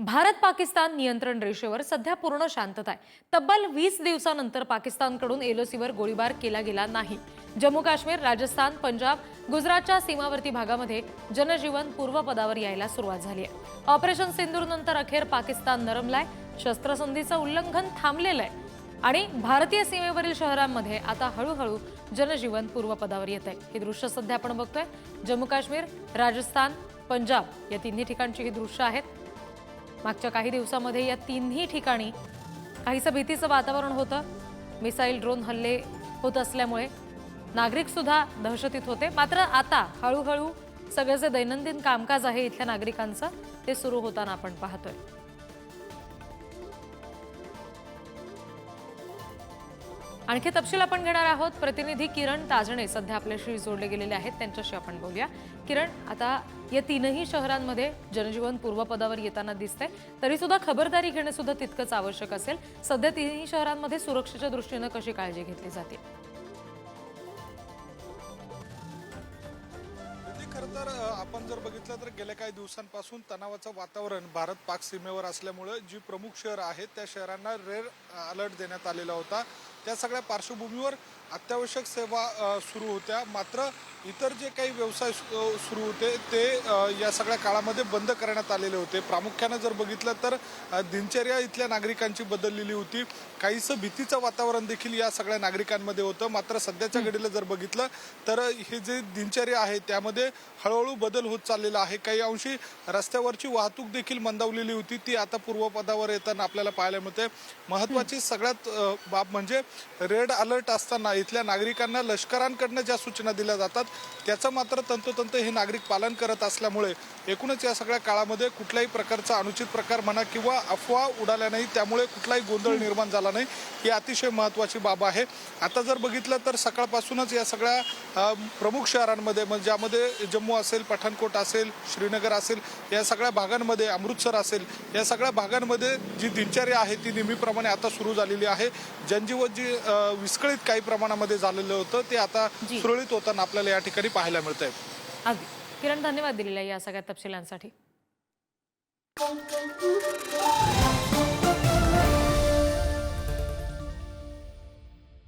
भारत पाकिस्तान नियंत्रण रेषेवर सध्या पूर्ण शांतता आहे. तब्बल वीस दिवसानंतर पाकिस्तानकडून एलओसीवर गोळीबार केला गेला नाही. जम्मू काश्मीर राजस्थान पंजाब गुजरातच्या सीमावर्ती भागामध्ये जनजीवन पूर्वपदावर यायला सुरुवात झाली आहे. ऑपरेशन सिंदूर नंतर अखेर पाकिस्तान नरमलाय शस्त्रसंधीचं उल्लंघन थांबलेलं आहे. आणि भारतीय सीमेवरील शहरांमध्ये आता हळूहळू जनजीवन पूर्वपदावर येत आहे. हे दृश्य सध्या आपण बघतोय. जम्मू काश्मीर राजस्थान पंजाब या तिन्ही ठिकाणची ही दृश्य आहेत. मागच्या काही दिवसामध्ये या तिन्ही ठिकाणी काहीसं भीतीचं वातावरण होतं. मिसाईल ड्रोन हल्ले होत असल्यामुळे नागरिकसुद्धा दहशतीत होते. मात्र आता हळूहळू सगळं जे दैनंदिन कामकाज आहे इथल्या नागरिकांचं ते सुरू होताना आपण पाहतोय. आणखी तपशील आपण घेणार आहोत. प्रतिनिधी किरण ताजणे सध्या आपल्याशी जोडले गेलेले आहेत. त्यांच्याशी आपण बोलूया. किरण आता या तीनही शहरांमध्ये जनजीवन पूर्वपदावर येताना दिसतंय. तरी सुद्धा खबरदारी घेणं सुद्धा तितकंच आवश्यक असेल. सध्या तिन्ही शहरांमध्ये सुरक्षेच्या दृष्टीनं कशी काळजी घेतली जाते? खरं तर आपण जर बघितलं तर गेल्या काही दिवसांपासून तणावाचं वातावरण भारत पाक सीमेवर असल्यामुळे जी प्रमुख शहरं आहेत त्या शहरांना रेड अलर्ट देण्यात आलेला होता. त्या सगळ्या पार्श्वभूमीवर अत्यावश्यक सेवा सुरू होत्या. मात्र इतर जे काही व्यवसाय सुरू होते ते या सगळ्या काळामध्ये बंद करण्यात आलेले होते. प्रामुख्यानं जर बघितलं तर दिनचर्या इथल्या नागरिकांची बदललेली होती. काहीसं भीतीचं वातावरण देखील या सगळ्या नागरिकांमध्ये होतं. मात्र सध्याच्या घडीला जर बघितलं तर हे जे दिनचर्या आहे त्यामध्ये हळूहळू बदल होत चाललेला आहे. काही अंशी रस्त्यावरची वाहतूक देखील मंदावलेली होती. ती आता पूर्वपदावर येताना आपल्याला पाहायला मिळते. महत्वाची सगळ्यात बाब म्हणजे रेड अलर्ट असताना इथल्या नागरिकांना लष्करांकडनं ज्या सूचना दिल्या जातात त्याचं मात्र तंतोतंत हे नागरिक पालन करत असल्यामुळे एकूणच या सगळ्या काळामध्ये कुठल्याही प्रकारचा अनुचित प्रकार म्हणा किंवा अफवा उडाल्या नाही त्यामुळे कुठलाही गोंधळ निर्माण झाला नाही ही अतिशय महत्त्वाची बाब आहे. आता जर बघितलं तर सकाळपासूनच या सगळ्या प्रमुख शहरांमध्ये म्हणजे ज्यामध्ये जम्मू असेल पठाणकोट असेल श्रीनगर असेल या सगळ्या भागांमध्ये अमृतसर असेल या सगळ्या भागांमध्ये जी दिनचर्या आहे ती नेहमीप्रमाणे आता सुरू झालेली आहे. जनजीवन जी विस्कळीत काही प्रमाणामध्ये झालेलं होतं ते आता. सुरळीत होताना आपल्याला या ठिकाणी पाहायला मिळत आहे किरण धन्यवाद दिलेल्या या सगळ्या तपशिलांसाठी.